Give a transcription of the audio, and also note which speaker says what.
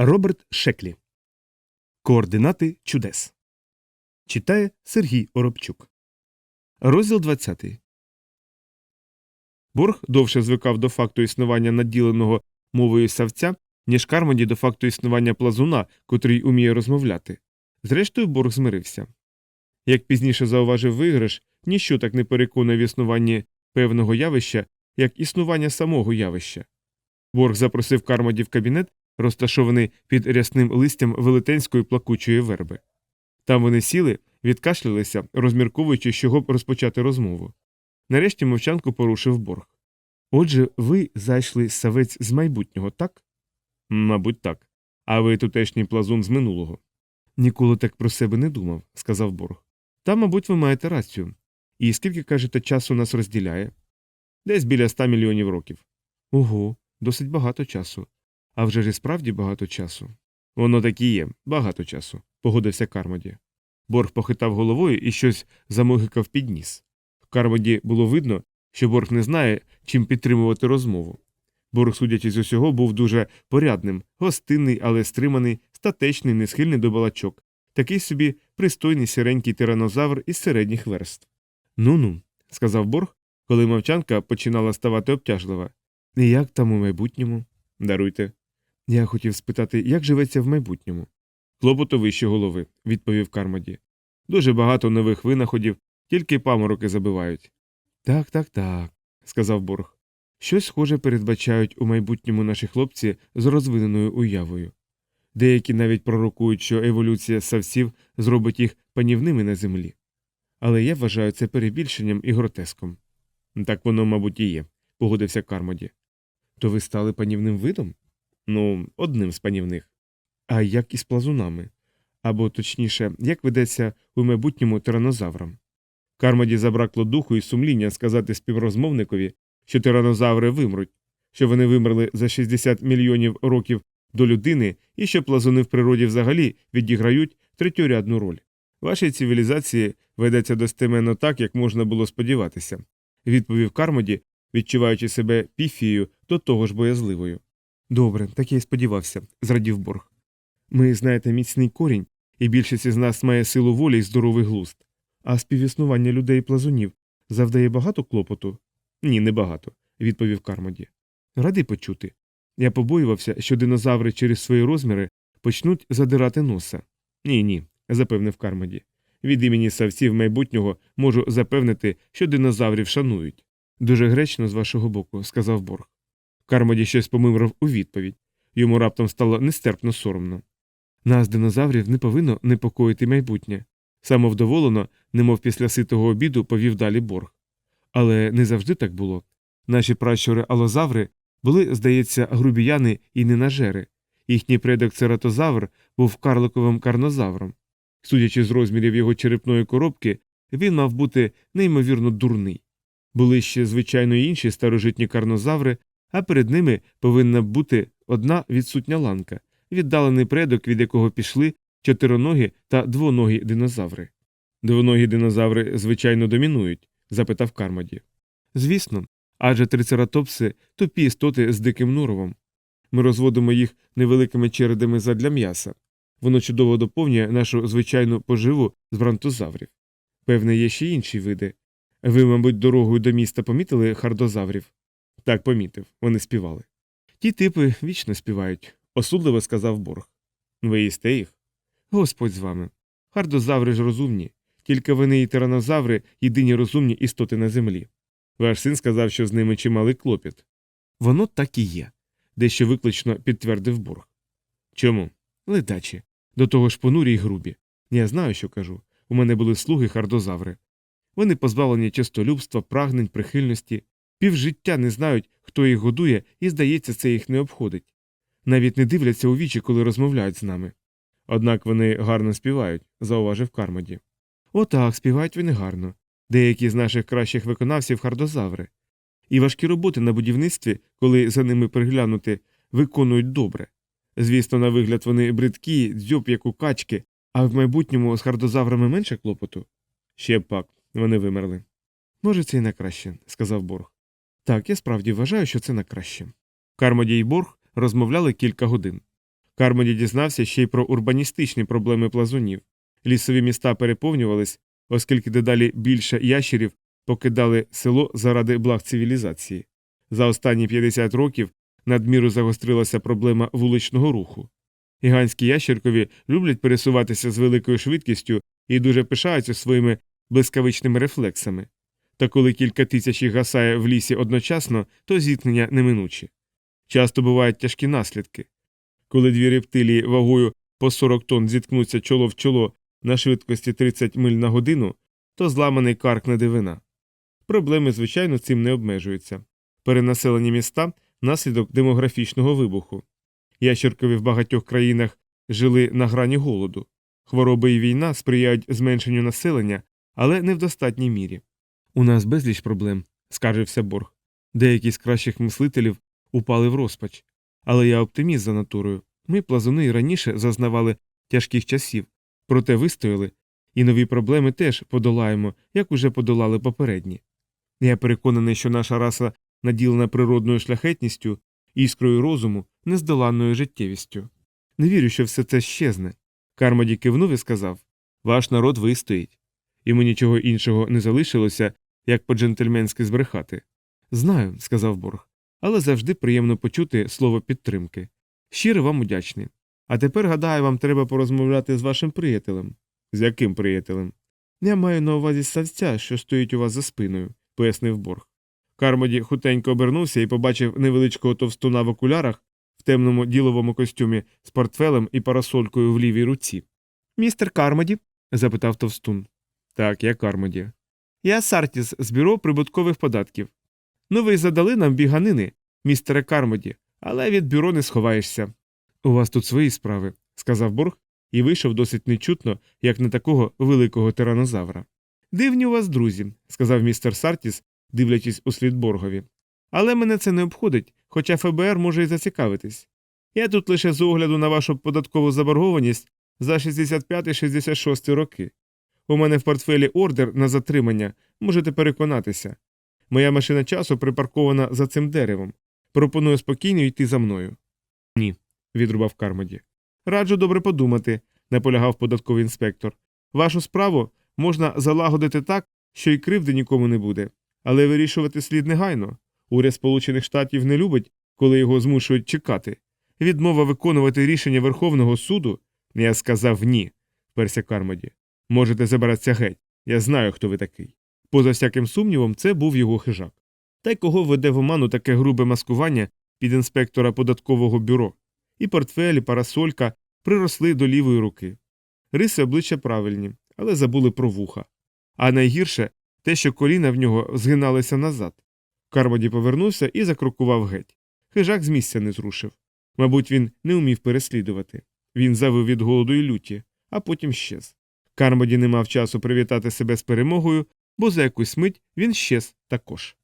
Speaker 1: Роберт Шеклі. Координати чудес. Читає Сергій Оробчук. Розділ 20. Борг довше звикав до факту існування наділеного мовою савця, ніж Кармоді до факту існування плазуна, котрий уміє розмовляти. Зрештою, Борг змирився. Як пізніше зауважив виграш, ніщо так не переконує в існуванні певного явища, як існування самого явища. Борг запросив Кармоді в кабінет, розташований під рясним листям велетенської плакучої верби. Там вони сіли, відкашлялися, розмірковуючи, чого б розпочати розмову. Нарешті мовчанку порушив борг. Отже, ви зайшли савець з майбутнього, так? Мабуть, так. А ви тутешній плазун з минулого. Ніколи так про себе не думав, сказав борг. Та, мабуть, ви маєте рацію. І скільки, кажете, часу нас розділяє? Десь біля ста мільйонів років. Ого, досить багато часу. А вже ж і справді багато часу. Воно так і є, багато часу, погодився Кармоді. Борг похитав головою і щось замогикав під ніс. Кармоді було видно, що Борг не знає, чим підтримувати розмову. Борг, судячи з усього, був дуже порядним, гостинний, але стриманий, статечний, не схильний до балачок, такий собі пристойний сіренький тиранозавр із середніх верств. Ну ну, сказав Борг, коли мовчанка починала ставати обтяжлива. І як там у майбутньому? Даруйте. Я хотів спитати, як живеться в майбутньому. Клопоту вище голови, відповів Кармоді. Дуже багато нових винаходів, тільки памороки забивають. Так, так, так, сказав Борг. Щось схоже передбачають у майбутньому наші хлопці з розвиненою уявою. Деякі навіть пророкують, що еволюція савців зробить їх панівними на землі. Але я вважаю це перебільшенням і гротеском. Так воно, мабуть, і є, погодився Кармоді. То ви стали панівним видом? Ну, одним з панівних. А як із плазунами? Або, точніше, як ведеться у майбутньому тиранозаврам? Кармоді забракло духу і сумління сказати співрозмовникові, що тиранозаври вимруть, що вони вимерли за 60 мільйонів років до людини і що плазуни в природі взагалі відіграють третьорядну роль. Вашій цивілізації ведеться достеменно так, як можна було сподіватися, відповів Кармоді, відчуваючи себе піфією до того ж боязливою. Добре, так я й сподівався, зрадів борг. Ми, знаєте, міцний корінь, і більшість із нас має силу волі й здоровий глузд. А співіснування людей плазунів завдає багато клопоту? Ні, не багато, відповів Кармоді. Радий почути. Я побоювався, що динозаври через свої розміри почнуть задирати носа. Ні, ні, запевнив Кармоді. Від імені савців майбутнього можу запевнити, що динозаврів шанують. Дуже гречно з вашого боку, сказав Борг. Кармоді щось помимрав у відповідь. Йому раптом стало нестерпно соромно. Нас, динозаврів, не повинно непокоїти майбутнє. Самовдоволено, немов після ситого обіду, повів далі борг. Але не завжди так було. Наші пращури алозаври були, здається, грубіяни і ненажери. Їхній предок цератозавр був карликовим карнозавром. Судячи з розмірів його черепної коробки, він мав бути неймовірно дурний. Були ще, звичайно, інші старожитні карнозаври, а перед ними повинна бути одна відсутня ланка, віддалений предок, від якого пішли чотириногі та двоногі динозаври. Двоногі динозаври, звичайно, домінують? запитав Кармоді. Звісно, адже трицератопси тупі істоти з диким норовом. Ми розводимо їх невеликими чередами задля м'яса. Воно чудово доповнює нашу звичайну поживу з бронтозаврів. Певне, є ще інші види. Ви, мабуть, дорогою до міста помітили хардозаврів? Так, помітив, вони співали. Ті типи вічно співають, осудливо сказав борг. Ви їсте їх? Господь з вами. Хардозаври ж розумні, тільки вони і тиранозаври єдині розумні істоти на землі. Ваш син сказав, що з ними чималий клопіт. Воно так і є, дещо виклично підтвердив борг. Чому? Ледачі. До того ж понурі й грубі. Я знаю, що кажу. У мене були слуги хардозаври. Вони позбавлені чистолюбства, прагнень, прихильності, півжиття не знають, хто їх годує, і, здається, це їх не обходить. Навіть не дивляться у вічі, коли розмовляють з нами. Однак вони гарно співають, зауважив Кармоді. Отак, співають вони гарно. Деякі з наших кращих виконавців хардозаври. І важкі роботи на будівництві, коли за ними приглянути, виконують добре. Звісно, на вигляд вони бридкі, дзьоб, як у качки, а в майбутньому з хардозаврами менше клопоту. Ще пак, вони вимерли. Може, це і на краще, сказав Борг. Так, я справді вважаю, що це на краще. Кармоді й Борг розмовляли кілька годин. Кармоді дізнався ще й про урбаністичні проблеми плазунів. Лісові міста переповнювались, оскільки дедалі більше ящерів покидали село заради благ цивілізації. За останні 50 років надміру загострилася проблема вуличного руху. Гігантські ящеркові люблять пересуватися з великою швидкістю і дуже пишаються своїми блискавичними рефлексами. Та коли кілька тисяч їх гасає в лісі одночасно, то зіткнення неминучі. Часто бувають тяжкі наслідки. Коли дві рептилії вагою по 40 тонн зіткнуться чоло в чоло на швидкості 30 миль на годину, то зламаний карк не дивина. Проблеми, звичайно, цим не обмежуються. Перенаселені міста наслідок демографічного вибуху. Ящеркові в багатьох країнах жили на грані голоду. Хвороби і війна сприяють зменшенню населення, але не в достатній мірі. У нас безліч проблем, скаржився Борг. Деякі з кращих мислителів упали в розпач. Але я оптиміст за натурою. Ми, плазуни, раніше зазнавали тяжких часів, проте вистояли, і нові проблеми теж подолаємо, як уже подолали попередні. Я переконаний, що наша раса наділена природною шляхетністю, іскрою розуму, нездоланною життєвістю. Не вірю, що все це щезне. Кармоді кивнув і сказав Ваш народ вистоїть. Йому нічого іншого не залишилося, як по-джентльменськи збрехати. Знаю, сказав Борг, але завжди приємно почути слово підтримки. Щиро вам удячний. А тепер, гадаю, вам треба порозмовляти з вашим приятелем. З яким приятелем? Я маю на увазі савця, що стоїть у вас за спиною, пояснив Борг. Кармоді хутенько обернувся і побачив невеличкого товстуна в окулярах в темному діловому костюмі з портфелем і парасолькою в лівій руці. Містер Кармоді? запитав товстун. Так, я Кармоді. Я Сартіс з бюро прибуткових податків. Ну, ви задали нам біганини, містере Кармоді, але від бюро не сховаєшся. У вас тут свої справи, сказав Борг і вийшов досить нечутно, як на такого великого тиранозавра. Дивні у вас друзі, сказав містер Сартіс, дивлячись у слід Боргові. Але мене це не обходить, хоча ФБР може і зацікавитись. Я тут лише з огляду на вашу податкову заборгованість за 65-66 роки. У мене в портфелі ордер на затримання, можете переконатися. Моя машина часу припаркована за цим деревом. Пропоную спокійно йти за мною. Ні, відрубав Кармоді. Раджу добре подумати, наполягав податковий інспектор. Вашу справу можна залагодити так, що й кривди нікому не буде, але вирішувати слід негайно. Уряд Сполучених Штатів не любить, коли його змушують чекати. Відмова виконувати рішення Верховного суду. Я сказав ні, вперся Кармоді. Можете забиратися геть. Я знаю, хто ви такий. Поза всяким сумнівом, це був його хижак. Та й кого веде в оману таке грубе маскування під інспектора податкового бюро, і портфель, і парасолька приросли до лівої руки. Риси обличчя правильні, але забули про вуха. А найгірше те, що коліна в нього згиналися назад. Кармоді повернувся і закрокував геть. Хижак з місця не зрушив. Мабуть, він не умів переслідувати. Він завив від голоду і люті, а потім щез. Кармоді не мав часу привітати себе з перемогою, бо за якусь мить він щез також.